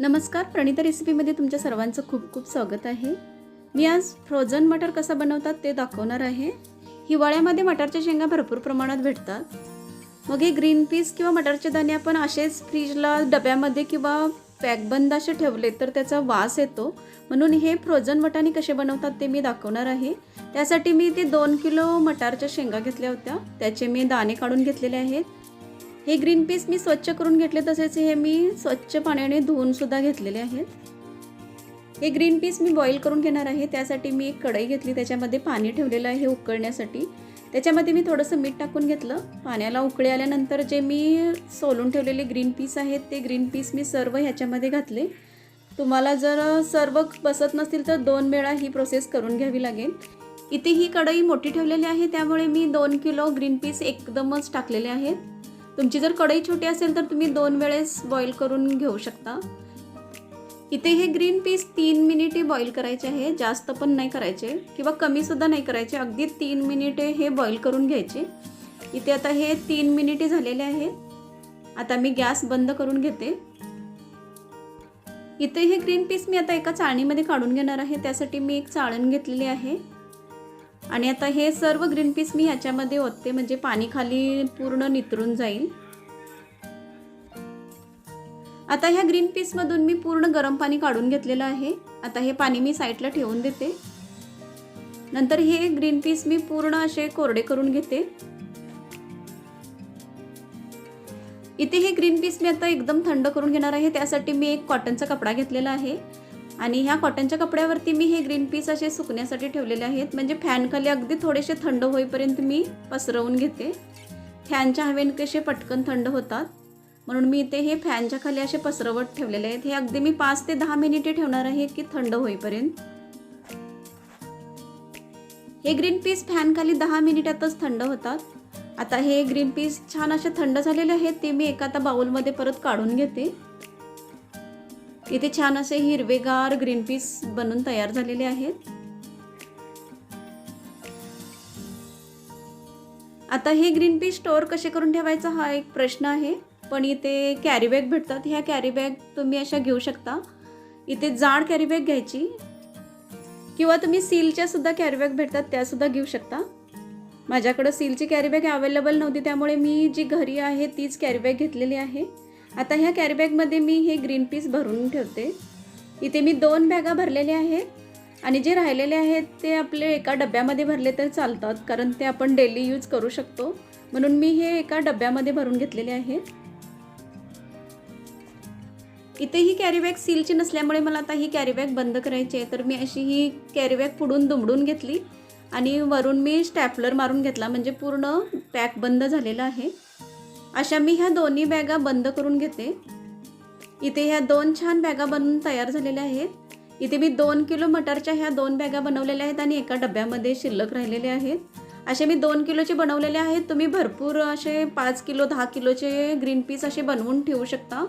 नमस्कार प्रणिता रेसिपीमध्ये तुमच्या सर्वांचं खूप खूप स्वागत आहे. मी आज फ्रोझन मटर कसा बनवतात ते दाखवणार आहे. हिवाळ्यामध्ये मटारच्या शेंगा भरपूर प्रमाणात भेटतात. मग हे ग्रीन पीस किंवा मटारचे दाणे आपण असेच फ्रीजला डब्यामध्ये किंवा पॅकबंद असे ठेवले तर त्याचा वास येतो. म्हणून हे फ्रोझन मटाने कसे बनवतात ते मी दाखवणार आहे. त्यासाठी मी ते दोन किलो मटारच्या शेंगा घेतल्या होत्या. त्याचे मी दाणे काढून घेतलेले आहेत. हे ग्रीन पीस मी स्वच्छ करून घेतले तसेच हे मी स्वच्छ पाण्याने धुवून सुद्धा घेतलेले आहेत. हे ग्रीन पीस मी बॉईल करून घेणार आहे. त्यासाठी मी एक कढई घेतली त्याच्यामध्ये पाणी ठेवलेलं आहे उकळण्यासाठी. त्याच्यामध्ये मी थोडंसं मीठ टाकून घेतलं. पाण्याला उकळी आल्यानंतर जे मी सोलून ठेवलेले ग्रीन पीस आहेत ते ग्रीन पीस मी सर्व ह्याच्यामध्ये घातले. तुम्हाला जर सर्व बसत नसतील तर दोन वेळा ही प्रोसेस करून घ्यावी लागेल. इथे ही कढई मोठी ठेवलेली आहे त्यामुळे मी दोन किलो ग्रीन पीस एकदमच टाकलेले आहेत. तुमची जर कढई छोटी असेल तर तुम्ही दोन वेळेस बॉईल करून घेऊ शकता. इथे हे ग्रीन पीस तीन मिनिटे बॉईल करायचे आहे. जास्त पण नाही करायचे किंवा कमीसुद्धा नाही करायचे. अगदी तीन मिनिटे हे बॉईल करून घ्यायचे. इथे आता हे तीन मिनिटे झालेले आहे. आता मी गॅस बंद करून घेते. इथे हे ग्रीन पीस मी आता एका चाळणीमध्ये काढून घेणार आहे. त्यासाठी मी एक चाळण घेतलेली आहे. आणि आता हे सर्व ग्रीन पीस मी ह्याच्यामध्ये ओतते म्हणजे पाणी खाली पूर्ण नितरून जाईल. आता ह्या ग्रीन पीसमधून मी पूर्ण गरम पाणी काढून घेतलेलं आहे. आता हे पाणी मी साईडला ठेवून देते. नंतर हे ग्रीन पीस मी पूर्ण असे कोरडे करून घेते. इथे हे ग्रीन पीस मी आता एकदम थंड करून घेणार आहे. त्यासाठी मी एक कॉटनचा कपडा घेतलेला आहे. आणि ह्या कॉटनच्या कपड्यावरती मी हे ग्रीन पीस असे सुकण्यासाठी ठेवलेले आहेत. म्हणजे फॅनखाली अगदी थोडेसे थंड होईपर्यंत मी पसरवून घेते. फॅनच्या हवेन कसे पटकन थंड होतात. म्हणून मी इथे हे फॅनच्या खाली असे पसरवत ठेवलेले आहेत. हे अगदी मी पाच ते दहा मिनिटे ठेवणार आहे की थंड होईपर्यंत. हे ग्रीन पीस फॅनखाली दहा मिनिटातच थंड होतात. आता हे ग्रीन पीस छान असे थंड झालेले आहेत ते मी एका आता बाउलमध्ये परत काढून घेते. इथे छान असे हिरवेगार ग्रीन पीस बनून तयार झालेले आहेत. आता हे ग्रीन पीस स्टोअर कसे करून ठेवायचा हा एक प्रश्न आहे. पण इथे कॅरीबॅग भेटतात. ह्या कॅरीबॅग तुम्ही अशा घेऊ शकता. इथे जाड कॅरीबॅग घ्यायची. किंवा तुम्ही सीलच्या सुद्धा कॅरीबॅग भेटतात त्यासुद्धा घेऊ शकता. माझ्याकडं सीलची कॅरीबॅग अवेलेबल नव्हती त्यामुळे मी जी घरी आहे तीच कॅरीबॅग घेतलेली आहे. आता ह्या कॅरीबॅगमध्ये मी हे ग्रीन पीस भरून ठेवते. इथे मी दोन बॅगा भरलेल्या आहेत आणि जे राहिलेले आहेत ते आपले एका डब्यामध्ये भरले तर चालतात कारण ते आपण डेली यूज करू शकतो. म्हणून मी हे एका डब्यामध्ये भरून घेतलेले आहे इथे ही कॅरीबॅग सीलची नसल्यामुळे मला आता ही कॅरीबॅग बंद करायची आहे. तर मी अशी ही कॅरीबॅग पुढून दुमडून घेतली आणि वरून मी स्टॅपलर मारून घेतला. म्हणजे पूर्ण पॅक बंद झालेला आहे. अशा मी ह्या दोन्ही बॅगा बंद करून घेते. इथे ह्या दोन छान बॅगा बनवून तयार झालेल्या आहेत. इथे मी दोन किलो मटारच्या ह्या दोन बॅगा बनवलेल्या आहेत आणि एका डब्यामध्ये शिल्लक राहिलेले आहेत. असे मी दोन किलोचे बनवलेले आहेत. तुम्ही भरपूर असे पाच किलो दहा किलोचे ग्रीन पीस असे बनवून ठेवू शकता.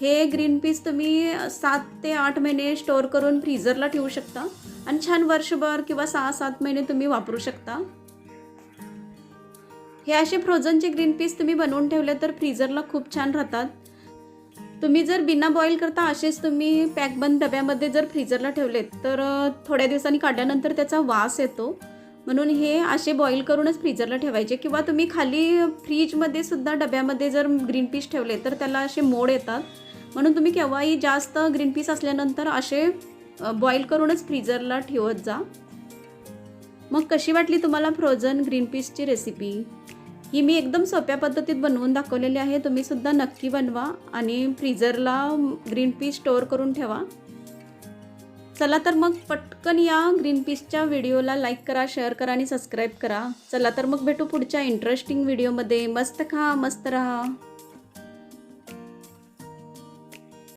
हे ग्रीन पीस तुम्ही सात ते आठ महिने स्टोअर करून फ्रीजरला ठेवू शकता. आणि छान वर्षभर किंवा सहा सात महिने तुम्ही वापरू शकता. हे असे फ्रोझनचे ग्रीन पीस तुम्ही बनवून ठेवले तर फ्रीजरला खूप छान राहतात. तुम्ही जर बिना बॉईल करता असेच तुम्ही पॅकबंद डब्यामध्ये जर फ्रीजरला ठेवलेत तर थोड्या दिवसांनी काढल्यानंतर त्याचा वास येतो. म्हणून हे असे बॉईल करूनच फ्रीजरला ठेवायचे. किंवा तुम्ही खाली फ्रीजमध्ये सुद्धा डब्यामध्ये जर ग्रीन पीस ठेवले तर त्याला असे मोड येतात. म्हणून तुम्ही केव्हाही जास्त ग्रीन पीस असल्यानंतर असे बॉईल करूनच फ्रीजरला ठेवत जा. मग कशी वाटली तुम्हाला फ्रोझन ग्रीन पीसची रेसिपी ही मी एकदम सोप्या पद्धतीत बनवून दाखवलेली आहे. तुम्ही सुद्धा नक्की बनवा आणि फ्रीझरला ग्रीन पीस स्टोअर करून ठेवा. चला तर मग पटकन या ग्रीन पीसच्या व्हिडिओला लाईक करा शेअर करा आणि सबस्क्राईब करा. चला तर मग भेटू पुढच्या इंटरेस्टिंग व्हिडिओमध्ये मस्त खा मस्त राहा.